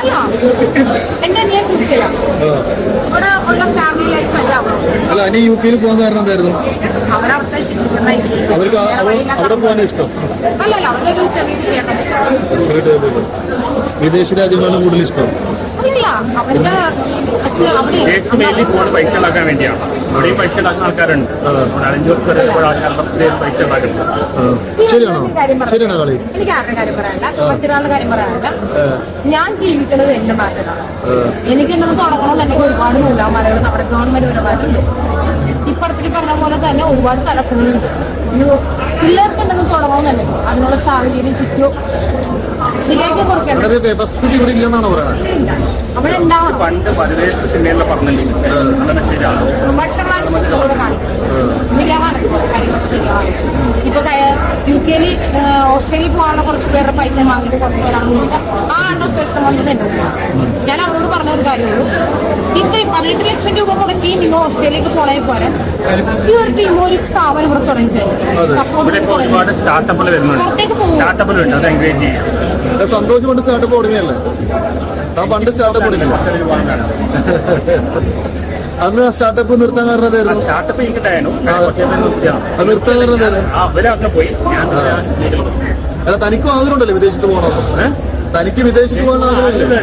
അല്ല എന്റെ അനിയൻ കുട്ടിയിലാണ് ആ. ഇവിടെ ഉള്ള ഫാമിലി ലൈഫ് അല്ല അല്ല അനി യു കെയിൽ പോകാൻ കാരണം എന്തായിരുന്നു? അവരവിടുത്തെ അവർക്ക് അവിടെ പോകാൻ ഇഷ്ടം? അവരൊരു ചെറിയ വിദേശ രാജ്യങ്ങളാണ് കൂടുതൽ ഇഷ്ടം. അല്ല അവരുടെ മെയിൻലി പോകുന്നത് പൈസ ഉണ്ടാക്കാൻ വേണ്ടിയാണ്. ഇവിടെയും പൈസ ഉണ്ടാക്കുന്ന ആൾക്കാരുണ്ട്. നാലഞ്ച് വർഷം വരെ ഇപ്പോൾ ആൾക്കാരുടെ പൈസ ഉണ്ടാക്കുന്നുണ്ട്. ശരിയാണോ. ശരിയാണോ കളി? എനിക്ക് ആരുടെ കാര്യം പറയാനില്ല. മറ്റൊരാളുടെ കാര്യം പറയാനില്ല. ഞാൻ ജീവിക്കുന്നത് എന്റെ നാട്ടിലാണ് എനിക്ക് എന്തെങ്കിലും തുടങ്ങണമെന്നുണ്ടെങ്കിൽ ഒരുപാട് നൂലാമലകൾ നമ്മുടെ ഗവൺമെന്റ് പരമായിട്ടുണ്ട് ഇപ്പടത്തിൽ പറഞ്ഞ പോലെ തന്നെ ഒരുപാട് തടസ്സങ്ങളുണ്ട്. ഒരു പിള്ളേർക്ക് എന്തെങ്കിലും തുടങ്ങണമെന്നുണ്ടെങ്കിൽ അതിനുള്ള സാഹചര്യം ചുറ്റും വ്യവസ്ഥിതി ഇവിടെ ഇല്ലെന്നാണ് പറയുന്നത് പണ്ട് പതിനേഴ് പറഞ്ഞില്ലേ? ശരിയാണ് ഇപ്പൊ യു കെയിൽ ഓസ്ട്രേലിയയിൽ പോകാനുള്ള കുറച്ച് പേരുടെ പൈസ വാങ്ങിയിട്ട് ആ അണ്ണ പ്രശ്നം വന്നത് ഞാൻ അവരോട് പറഞ്ഞ ഒരു കാര്യമുള്ളൂ ഇത്രയും പതിനെട്ട് ലക്ഷം രൂപ മുടക്കി നിങ്ങൾ ഓസ്ട്രേലിയക്ക് പോണേ പോരെ? ഈ ഒരു ടീം ഒരു സ്ഥാപനം ഇവിടെ തുടങ്ങി. സപ്പോർട്ട് പുറത്തേക്ക് പോകും സ്റ്റാർട്ടപ്പുകൾ സന്തോഷം കൊണ്ട് സ്റ്റാർട്ടപ്പ് തുടങ്ങിയല്ലേ? താൻ പണ്ട് സ്റ്റാർട്ടപ്പ് തുടങ്ങില്ല അന്ന് സ്റ്റാർട്ടപ്പ് നിർത്താൻ കാരണം എന്തായിരുന്നു? സ്റ്റാർട്ടപ്പ് ചെയ്തിട്ടായിരുന്നു പക്ഷേ അത് നിർത്താൻ കാരണം എന്തായിരുന്നു? ആ അവരങ്ങനെ പോയി. ഞാൻ അല്ല തനിക്കും ആഗ്രഹം ഉണ്ടല്ലോ വിദേശത്ത് പോകണം? തനിക്ക് വിദേശത്ത് പോകാനുള്ള ആഗ്രഹമില്ലേ?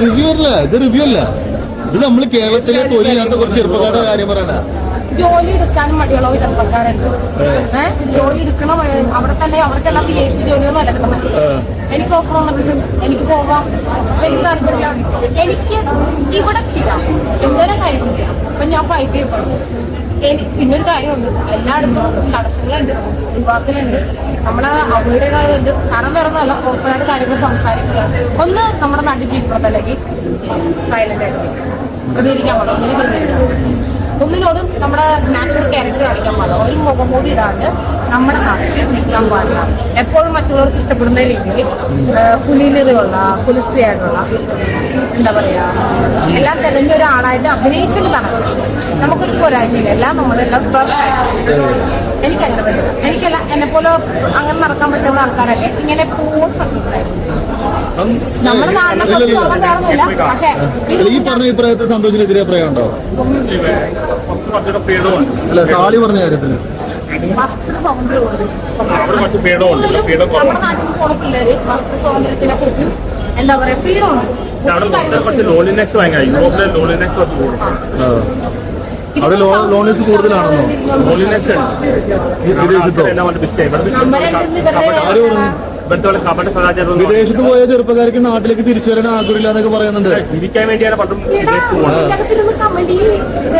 റിവ്യൂ അല്ല ഇത് റിവ്യൂ അല്ല. ഇത് നമ്മൾ കേരളത്തിലെ തൊഴിലില്ലാത്ത കുറച്ച് ചെറുപ്പക്കാരുടെ കാര്യം പറയണ ജോലി എടുക്കാനും മടിയുള്ള ഒരു ചെറുപ്പക്കാരുണ്ട് ഏഹ് ജോലി എടുക്കണ അവിടെ തന്നെ അവർക്കെല്ലാം പി എഫ് ജോലിയൊന്നും അല്ല കിട്ടണം എനിക്ക് ഓഫർ വന്നിട്ടുണ്ട്. എനിക്ക് പോകാം. എനിക്ക് താല്പര്യമില്ല. എനിക്ക് ഇവിടെ ചെയ്യാം. എന്തോരം കാര്യം ചെയ്യാം. അപ്പൊ ഞാൻ ഫൈറ്റ് ചെയ്യപ്പെടും പിന്നൊരു കാര്യമുണ്ട്. എല്ലായിടത്തും തടസ്സങ്ങളുണ്ട്. വിവാഹത്തിലുണ്ട് നമ്മളെ അവൈഡകളുണ്ട് കാരണം വേറെ നല്ല ഓപ്പണായിട്ട് കാര്യങ്ങൾ സംസാരിക്കുക. ഒന്ന് നമ്മുടെ നാട്ടിൽ ജീവിക്കുന്നതല്ലെങ്കിൽ സൈലന്റ് ആയിട്ട് പ്രതികരിക്കാൻ പറ്റും ഒന്നിനും പ്രതികരിക്കാം ഒന്നിനോടും നമ്മുടെ നാച്ചുറൽ ക്യാരക്ടർ കാണിക്കാൻ പാടില്ല. ഒരു മുഖംമൂടി ഇടാണ്ട് നമ്മുടെ നാട്ടിൽ നിൽക്കാൻ പാടില്ല. എപ്പോഴും മറ്റുള്ളവർക്ക് ഇഷ്ടപ്പെടുന്ന രീതിയിൽ പുലിനിറുള്ള പുലിസ്ത്രീയായിട്ടുള്ള എന്താ പറയാ എല്ലാം തെളിഞ്ഞ ഒരാളായിട്ട് അഭിനയിച്ചിട്ട് നടക്കും നമുക്കൊരു പോരായ്മയില്ല. എല്ലാം നമ്മളെല്ലാം പെർഫെക്റ്റ് എനിക്കങ്ങനെ പറ്റില്ല. എനിക്കല്ല എന്നെ പോലെ അങ്ങനെ നടക്കാൻ പറ്റുന്ന ആൾക്കാരല്ലേ ഇങ്ങനെ എപ്പോഴും പ്രശ്നത്തിലായിരുന്നു ഈ പറഞ്ഞ അഭിപ്രായത്തെ സന്തോഷിനെതിരെ അഭിപ്രായം ഉണ്ടോ? അല്ല താളി പറഞ്ഞ കാര്യത്തിൽ എന്താ പറയാ ഫ്രീഡം ഉണ്ട് കുറച്ച്. ഭയങ്കര യൂറോപ്പിലെ കുറച്ച്. അവിടെ ലോ- ലോണീസ് കൂടുതലാണെന്നോ? വിദേശത്തോ ആര് പറഞ്ഞു കപട സദാചാരം വിദേശത്ത് പോയ ചെറുപ്പക്കാർക്ക് നാട്ടിലേക്ക് തിരിച്ചു വരാൻ ആഗ്രഹമില്ല എന്നൊക്കെ പറയുന്നുണ്ട്. ജീവിക്കാൻ വേണ്ടിയാണ് പണ്ടും വിദേശത്ത് പോകുന്നത് കമന്റ്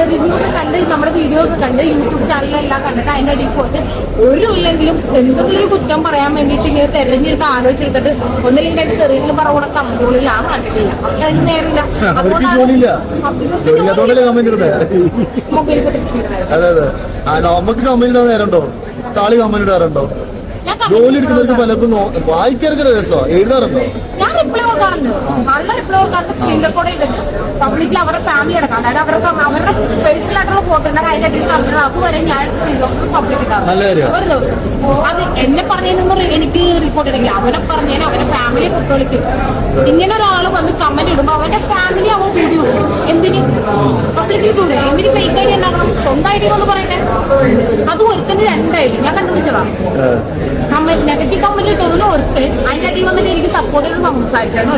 റിവ്യൂ ഒക്കെ കണ്ട് നമ്മുടെ വീഡിയോ ഒക്കെ കണ്ട് യൂട്യൂബ് ചാനലെല്ലാം കണ്ടിട്ട് അതിന്റെ അടിയിൽ പോയിട്ട് ഒരു ഇല്ലെങ്കിലും എന്തെങ്കിലും കുറ്റം പറയാൻ വേണ്ടിയിട്ട് ഇങ്ങനെ തെരഞ്ഞെടുത്ത് ആലോചിച്ചെടുത്തിട്ട് ഒന്നില്ലെങ്കിൽ രണ്ട് തെറിയെങ്കിലും പറവൂടെ കമന്റുകളിൽ ആ നാട്ടിലില്ല അവർക്ക് അതിന് നേരമില്ല. മൊബൈൽ അതെ അതെ. നമുക്ക് കമന്റ് ഇടാൻ നേരമുണ്ടോ? താളി കമന്റ് ഇടാറുണ്ടോ? ജോലി എടുക്കുന്നവർക്ക് പലർക്കും വായിക്കാനൊക്കെ രസമാണ് എഴുതാറുണ്ടോ? ഞാൻ റിപ്ലൈ കൊടുക്കാറുണ്ട്. നല്ല റിപ്ലൈ കൊടുക്കാറുണ്ട്. സ്ക്രീൻ റെക്കോർഡ് ചെയ്തിട്ട്. പബ്ലിക്കിൽ അവരുടെ ഫാമിലി അടക്കം. അതായത് അവർക്ക് അവരുടെ പേഴ്സണൽ ആയിട്ടുള്ള ഫോട്ടോ ഉണ്ടെങ്കിൽ അതിന്റെ അടിയിൽ കമ്പ്യൂട്ടർ അതുവരെ ഞാൻ സ്ക്രീൻ റെക്കോർഡ് പബ്ലിക്. ഒരു ദിവസം. അത് എന്നെ പറഞ്ഞതിനൊന്നും എനിക്ക് റിപ്പോർട്ട് ഇടില്ല അവനെ പറഞ്ഞതിന് അവന്റെ ഫാമിലിയെ കുട്ടികൾക്ക് ഇങ്ങനെ ഒരാൾ വന്ന് കമന്റ് ഇടുമ്പോ അവന്റെ ഫാമിലി അവൻ കൂടി എന്തിന്? പബ്ലിക്കിൽ കൂടെ എന്തിന് ഫേക്ക് ഐഡി ഉണ്ടാക്കണം സ്വന്തം ഐഡി എന്ന് പറയട്ടെ. അത് ഒരുത്തന് രണ്ട് ഐഡി ഞാൻ കണ്ടുപിടിച്ചതാ. കമന്റ് നെഗറ്റീവ് കമന്റ് ഇട്ടവന് ഒരുത്തൻ. അതിന്റെ അടി വന്നിട്ട് എനിക്ക് സപ്പോർട്ട് ചെയ്ത് സംസാരിച്ചാണ്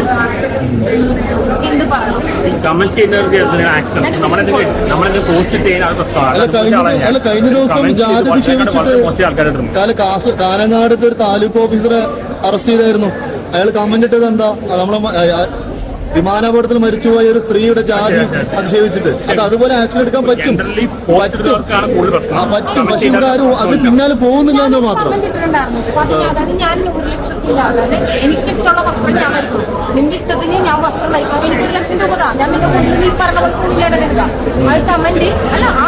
എന്ത് പറയണം? കമന്റ് ചെയ്യുന്നവർക്ക് ആക്ഷൻ നമ്മളെന്തെങ്കിലും നമ്മളെന്തെങ്കിലും പോസ്റ്റ് ചെയ്യാൻ അത് അല്ല കഴിഞ്ഞ കഴിഞ്ഞ ദിവസം ജാതി നിക്ഷേപിച്ചിട്ട് മോശം ആൾക്കാരുണ്ട് കാല കാസ് കാനങ്ങാടത്തെ ഒരു താലൂക്ക് ഓഫീസറെ അറസ്റ്റ് ചെയ്തായിരുന്നു. അയാൾ കമന്റ് ഇട്ടത് എന്താ? നമ്മളെ വിമാനാപകടത്തിൽ മരിച്ചുപോയ ഒരു സ്ത്രീയുടെ ജാതി അധിക്ഷേപിച്ചിട്ട്. അത് അതുപോലെ ആക്ഷൻ എടുക്കാൻ പറ്റും. പറ്റും. പ്രശ്നം. ആ പറ്റും. പക്ഷെ ഇവിടെ ആരും അത് പിന്നാലെ പോകുന്നില്ല എന്ന് മാത്രം. ഞാൻ ഒരു ലക്ഷത്തില്ല അതായത് എനിക്ക് ഇഷ്ടമുള്ള വസ്ത്രം ഞാൻ വരയ്ക്കും. നിന്റെ ഇഷ്ടത്തിന് ഞാൻ വസ്ത്രം എനിക്ക് ഒരു ലക്ഷം രൂപ ഞാൻ നിന്റെ നീ പറഞ്ഞ പോലെ തുണിയിലാണ് നിൽക്കുക അത് കമന്റ് അല്ല ആ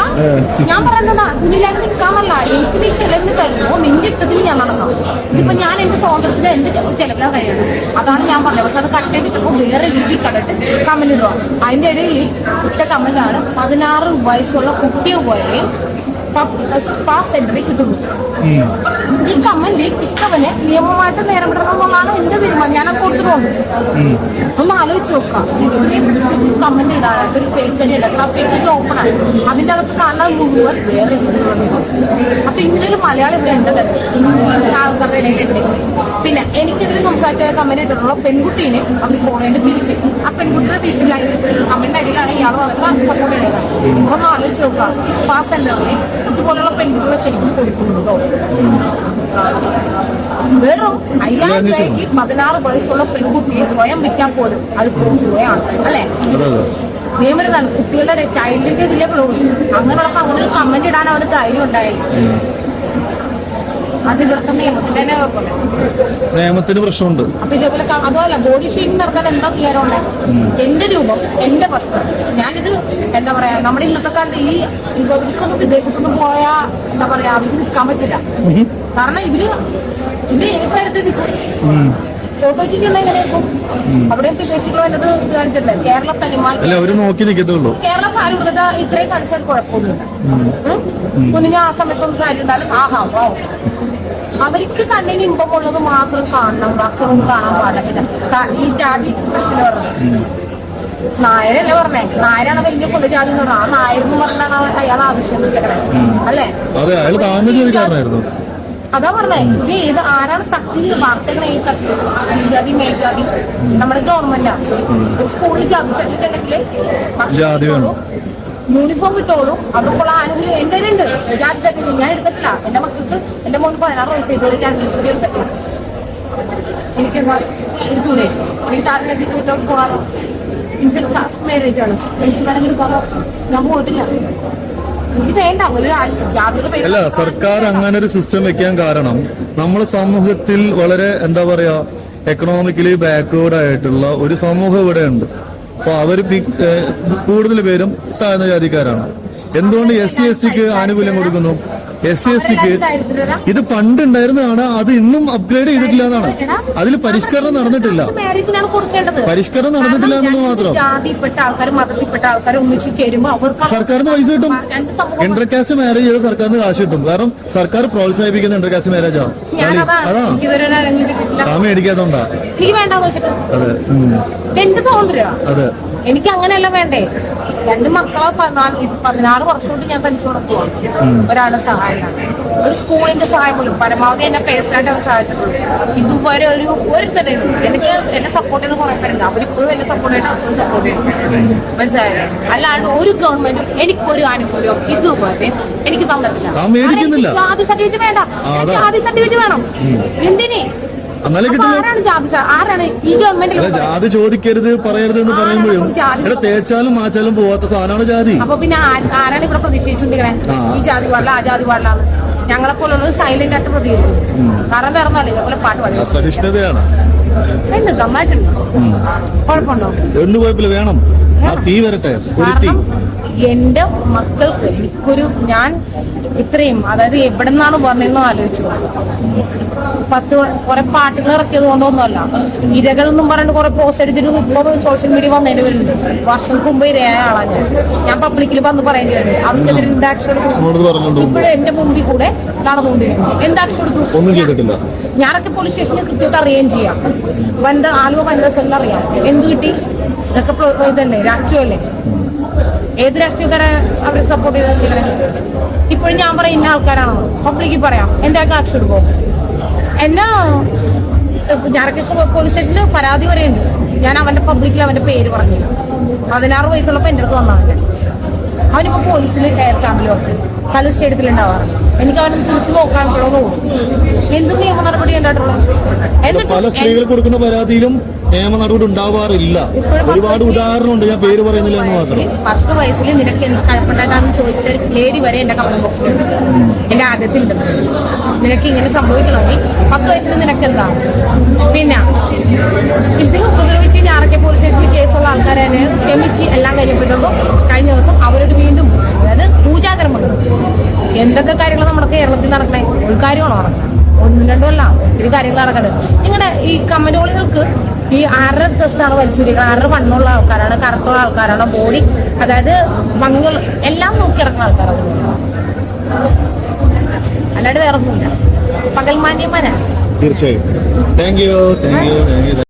ഞാൻ പറയുന്നതാ. തുണിയിലാണ് നിൽക്കാമല്ല. എനിക്ക് നീ ചെലവിന് തരുമോ? നിന്റെ ഇഷ്ടത്തിന് ഞാൻ നടക്കാം. ഇതിപ്പോ ഞാൻ എന്റെ സ്വാതന്ത്ര്യത്തിന് എന്റെ ചെലവിലാണ് കഴിയുന്നത് അതാണ് ഞാൻ പറഞ്ഞത്. പക്ഷെ അത് കട്ട് കിട്ടുമ്പോൾ വേറെ രീതിയിൽ കണ്ടിട്ട് കമന്റ് ഇടുക അതിന്റെ ഇടയിൽ ഇട്ട കമന്റ് ആണ് പതിനാറ് വയസ്സുള്ള കുട്ടിയെ പോലെ സ്പാ സെന്ററിൽ കിട്ടുള്ളൂ ഈ കമ്മന്റ് കിട്ടവന് നിയമമായിട്ട് നേരം വിടണമെന്നാണ് എന്റെ തീരുമാനം. ഞാൻ കൊടുത്തിട്ടുണ്ട്. ഒന്ന് ആലോചിച്ച് നോക്കാം. ഇത്രയും ഐഡി ഓപ്പൺ ആണ്. അതിന്റെ അകത്ത് കാണാൻ മുഴുവൻ വേറെ അപ്പൊ ഇങ്ങനെ ഒരു വേണ്ടത് ആൾക്കാരുടെ പിന്നെ എനിക്കെതിരെ സംസാരിച്ച കമന്റ് ഇട്ടിട്ടുള്ള പെൺകുട്ടീനെ അവർ ഫോണിന്റെ തിരിച്ച് പെൺകുട്ടിയുടെ വീട്ടിൽ കമന്റ് അടിയിലാണ് ഇയാൾ വന്നിട്ട് സപ്പോർട്ട് ചെയ്തത്. ഒന്ന് ആലോചിച്ച് നോക്കുക ഈ സ്പാ സെന്ററിൽ ഇതുപോലുള്ള പെൺകുട്ടികളെ ശരിക്കും കൊടുക്കുന്നുണ്ടോ? വെറും അയ്യായിരം രൂപയ്ക്ക് പതിനാറ് വയസ്സുള്ള പെൺകുട്ടിയെ സ്വയം വിറ്റാൽ പോലും അത് രൂപയാണ് അല്ലെ? നിയമനതാണ് കുട്ടികളുടെ ചൈൽഡിന്റെ ഇതിലേ പെടുള്ളൂ അങ്ങനെയുള്ളപ്പോ അവനൊരു കമന്റ് ഇടാൻ അവന് ധൈര്യം ഉണ്ടായി അത് ഇവിടുത്തെ നിയമത്തിന്റെ തന്നെ കുഴപ്പമില്ല നിയമത്തിന് പ്രശ്നമുണ്ട്. അപ്പൊ ഇതേപോലെ ക- അതുമല്ല ബോഡി ഷേമിംഗ് നടക്കാൻ എന്താ തീരുമാനം എന്റെ രൂപം എന്റെ വസ്ത്രം. ഞാനിത് എന്താ പറയാ നമ്മുടെ ഇന്നത്തെ കാലത്ത് ഈ ഇവർക്കൊന്നും വിദേശത്തൊന്നും പോയാ എന്താ പറയാ അവർക്ക് നിൽക്കാൻ പറ്റില്ല. കാരണം ഇവർ ഇവർ ഏത് തരത്തിൽ നിൽക്കും അവർ നോക്കി നിൽക്കത്തുള്ളൂ കേരള സാരി ഉടുത്ത ഇത്രയും കണിച്ചാൽ കുഴപ്പമൊന്നുമില്ല. കുഞ്ഞിന് ആ സമയത്തൊന്നും സാരി ഉണ്ടാലും ആഹാ അവർക്ക് കണ്ണിന് ഇമ്പമുള്ളത് മാത്രം കാണണം ബാക്കിയൊന്നും കാണാൻ പാടില്ല. ഈ ജാതി പ്രശ്നം പറഞ്ഞത് നായരല്ലേ പറഞ്ഞേ? നായരാണ് വലിയ കൊലജാതി എന്ന് പറഞ്ഞത് ആ നായരെന്ന് പറഞ്ഞാണ് അയാൾ ആവശ്യം വെച്ചേക്കണേ അല്ലേ? അതെ പറഞ്ഞേ. ഇത് ഏത് ആരാണ് തട്ടി വാർത്തകൾ ഈ തട്ടി ജാതി മേൽജാതി നമ്മുടെ ഗവൺമെന്റാണ്. സ്കൂളിൽ ജാതി സർട്ടിഫിക്കറ്റ് ഉണ്ടെങ്കിൽ. യൂണിഫോം കിട്ടുള്ളൂ. അവർക്കുള്ള ആനുകൂല്യം എന്റെ ഉണ്ട് ജാതി സർട്ടിഫിക്കറ്റ് ഞാൻ എടുത്തിട്ടില്ല. എന്റെ മക്കൾക്ക് എന്റെ മോൻ പതിനാറ് വയസ്സ് ചെയ്തത് ഞാൻ എടുത്തിട്ടില്ല. എനിക്ക് എടുത്തൂടെ? എനിക്ക് താരത്തിന്റെ വീട്ടിലോട്ട് പോകാനോ എനിക്ക് കാസ്റ്റ് മാരേജ് ആണ്. എനിക്ക് വേണമെങ്കിൽ പോകാം ഞാൻ പോയിട്ടില്ല. അല്ല സർക്കാർ അങ്ങനെ ഒരു സിസ്റ്റം വെക്കാൻ കാരണം നമ്മുടെ സമൂഹത്തിൽ വളരെ എന്താ പറയാ എക്കണോമിക്കലി ബാക്ക്വേർഡ് ആയിട്ടുള്ള ഒരു സമൂഹം ഇവിടെ ഉണ്ട് അപ്പൊ അവർ കൂടുതൽ പേരും താഴ്ന്ന ജാതിക്കാരാണ്. എന്തുകൊണ്ട് എസ് സി എസ് ടിക്ക് ആനുകൂല്യം കൊടുക്കുന്നു? എസ് സി എസ് സിക്ക് ഇത് പണ്ട് ഉണ്ടായിരുന്നതാണ് അത് ഇന്നും അപ്ഗ്രേഡ് ചെയ്തിട്ടില്ല എന്നാണ് അതിൽ പരിഷ്കരണം നടന്നിട്ടില്ല. പരിഷ്കരണം നടന്നിട്ടില്ല എന്നുള്ളത് മാത്രം. രണ്ട് ജാതിപ്പെട്ട ആൾക്കാർ മതത്തിൽപ്പെട്ട ആൾക്കാർ ഒന്നിച്ച് അവർക്ക് സർക്കാരിന് പൈസ കിട്ടും. രണ്ട് കാസ്റ്റ് ഇന്റർകാസ്റ്റ് മാരേജ് ചെയ്ത സർക്കാരിന് കാശ് കിട്ടും. കാരണം സർക്കാർ പ്രോത്സാഹിപ്പിക്കുന്ന ഇന്റർകാസ്റ്റ് മാരേജ് ആണ് അതാ. ആ മേടിക്കാത്തോണ്ടാ. അതെ. എന്റെ സ്വാതന്ത്ര്യം അതെ. എനിക്ക് അങ്ങനെയല്ല വേണ്ടേ. രണ്ട് മക്കളെ പതിനാറ് വർഷം കൊണ്ട് ഞാൻ പഠിച്ചു കൊടുക്കുവാണ് ഒരാളെ സഹായം ഒരു സ്കൂളിന്റെ സഹായം പോലും പരമാവധി എന്നെ പേഴ്സണായിട്ട് അവർ സഹായിച്ചിട്ടുള്ളൂ ഇതുവരെ ഒരു ഒരു തന്നെ എനിക്ക് എന്നെ സപ്പോർട്ട് ചെയ്ത് കുറെ പേരുണ്ട്. അവരിപ്പോഴും എന്നെ സപ്പോർട്ട് ചെയ്തിട്ട് സപ്പോർട്ട് ചെയ്യുന്നു മനസ്സിലായത് അല്ലാണ്ട് ഒരു ഗവൺമെന്റും എനിക്കൊരു ആനുകൂല്യം ഇതുവരെ എനിക്ക് തന്നിട്ടില്ല. ജാതി സർട്ടിഫിക്കറ്റ് വേണ്ട. ജാതി സർട്ടിഫിക്കറ്റ് വേണം. എന്തിന്? എന്നാലേ ആരാണ് ജാതി ചോദിക്കരുത് പറയരുത് എന്ന് പറയുമ്പോഴും ഇവിടെ തേച്ചാലും മാച്ചാലും പോവാത്ത സാധനമാണ് ജാതി. അപ്പൊ പിന്നെ ആരാണ് ഇവിടെ പ്രതിഷേധിച്ചുകൊണ്ടിരിക്കണേ ആ. ഈ ജാതി പാടില്ല ആ ജാതി പാടില്ല ഞങ്ങളെ പോലുള്ളത് സൈലന്റ് ആയിട്ട് പ്രതികരിക്കും. കാരണം വേറെ ഒന്നല്ല പാട്ട് പാടി. കുഴപ്പമുണ്ടോ? എന്ത് കുഴപ്പമില്ല വേണം. ആ തീ വരട്ടെ ഒരു തീ എന്റെ മക്കൾക്ക് എനിക്കൊരു ഞാൻ ഇത്രയും അതായത് എവിടെ നിന്നാണ് പറഞ്ഞതെന്ന് ആലോചിച്ചു പത്ത് കുറെ പാട്ടുകൾ ഇറക്കിയത് കൊണ്ടൊന്നുമല്ല. ഇരകൾ എന്നും പറഞ്ഞിട്ട് കുറെ പോസ്റ്റ് അടിച്ചിട്ട് ഇപ്പൊ സോഷ്യൽ മീഡിയ വന്നതിന് വരുന്നുണ്ട് വർഷങ്ങൾക്ക് മുമ്പ് ഇരയായ ആളാണ് ഞാൻ. ഞാൻ പബ്ലിക്കിൽ വന്ന് പറയേണ്ടി വരുന്നത് അവർക്കെതിരെ എന്ത് ആക്ഷൻ എടുക്കും നമ്മളോട് പറഞ്ഞോണ്ട് ഇപ്പോഴും എന്റെ മുമ്പിൽ കൂടെ നടന്നുകൊണ്ടിരിക്കുന്നു. എന്ത് ആക്ഷൻ എടുത്തു? ഞാനൊക്കെ പോലീസ് സ്റ്റേഷനിൽ കൃത്യമായിട്ട് അറിയുകയും ചെയ്യാം. വനിത ആലുവ വനിതാ സെല്ലിൽ അറിയാം. എന്ത് കിട്ടി? ഇതൊക്കെ ഇതല്ലേ രാഷ്ട്രീയമല്ലേ? ഏത് രാഷ്ട്രീയക്കാരെ അവരെ സപ്പോർട്ട് ചെയ്ത ഇപ്പോഴും ഞാൻ പറയുന്ന ആൾക്കാരാണോ? പബ്ലിക്കിൽ പറയാം. എന്തൊക്കെ ആക്ഷൻ എടുക്കും? എന്നാ ഞാറക്കൊക്കെ പോലീസ് സ്റ്റേഷനിൽ പരാതി വരെയുണ്ട് ഞാൻ അവന്റെ പബ്ലിക്കിൽ അവന്റെ പേര് പറഞ്ഞില്ല പതിനാറ് വയസ്സുള്ളപ്പോ എന്റെ അടുത്ത് വന്നവന്റെ അവനിപ്പോ പോലീസിൽ എയർ ക്യാമ്പിൽ വർക്ക് കലൂർ സ്റ്റേഡിയത്തിൽ ഉണ്ടാവാറ് എനിക്ക് അവനെ തിരിച്ചു നോക്കാനുള്ളൂ തോന്നും എന്ത് നിയമ നടപടി ഉണ്ടായിട്ടുള്ളത് പല സ്ത്രീകൾ കൊടുക്കുന്ന പരാതിയിലും നിയമ നടപടി ഉണ്ടാവാറില്ല. ഒരുപാട് ഉദാഹരണമുണ്ട് ഞാൻ പേര് പറയുന്നില്ല എന്ന് മാത്രം. പത്ത് വയസ്സിൽ നിനക്ക് എന്ത് കഴപ്പുണ്ടായിട്ടാന്ന് ചോദിച്ച ലേഡി വരെ എന്റെ കമന്റ് ബോക്സിലുണ്ട് എന്റെ ആദ്യത്തിലുണ്ട്. നിനക്ക് ഇങ്ങനെ സംഭവിക്കണമെങ്കിൽ പത്ത് വയസ്സിൽ നിനക്ക് എന്താ? പിന്നെ ഇത് ഉപദ്രവിച്ച് ഞാറക്കെ പോലീസ് സ്റ്റേഷനിൽ കേസുള്ള ആൾക്കാരെ തന്നെ ക്ഷമിച്ച് എല്ലാം കഴിഞ്ഞപ്പോഴത്തേക്കും കഴിഞ്ഞ ദിവസം അവരോട് വീണ്ടും അതായത് പൂജാകരം എന്തൊക്കെ കാര്യങ്ങളാണ് നമ്മുടെ കേരളത്തിൽ നടക്കണേ? ഒരു കാര്യമാണോ നടക്കുന്നത് ഒന്നും രണ്ടുമല്ല ഒത്തിരി കാര്യങ്ങൾ നടക്കണത് ഈ കമ്മനോളികൾക്ക് ഈ അര ഡ്രസ്സാണ് വലിച്ചൂരിക്കുന്നത് അര വണ്ണമുള്ള ആൾക്കാരാണ് കറുത്തുള്ള ആൾക്കാരാണ് ബോഡി അതായത് ഭംഗിയുള്ള എല്ലാം നോക്കി ഇറക്കുന്ന ആൾക്കാരാണ്. അല്ലാണ്ട് വേറെ പകൽമാന്യന്മാരാണ്. തീർച്ചയായും. Thank you thank you thank you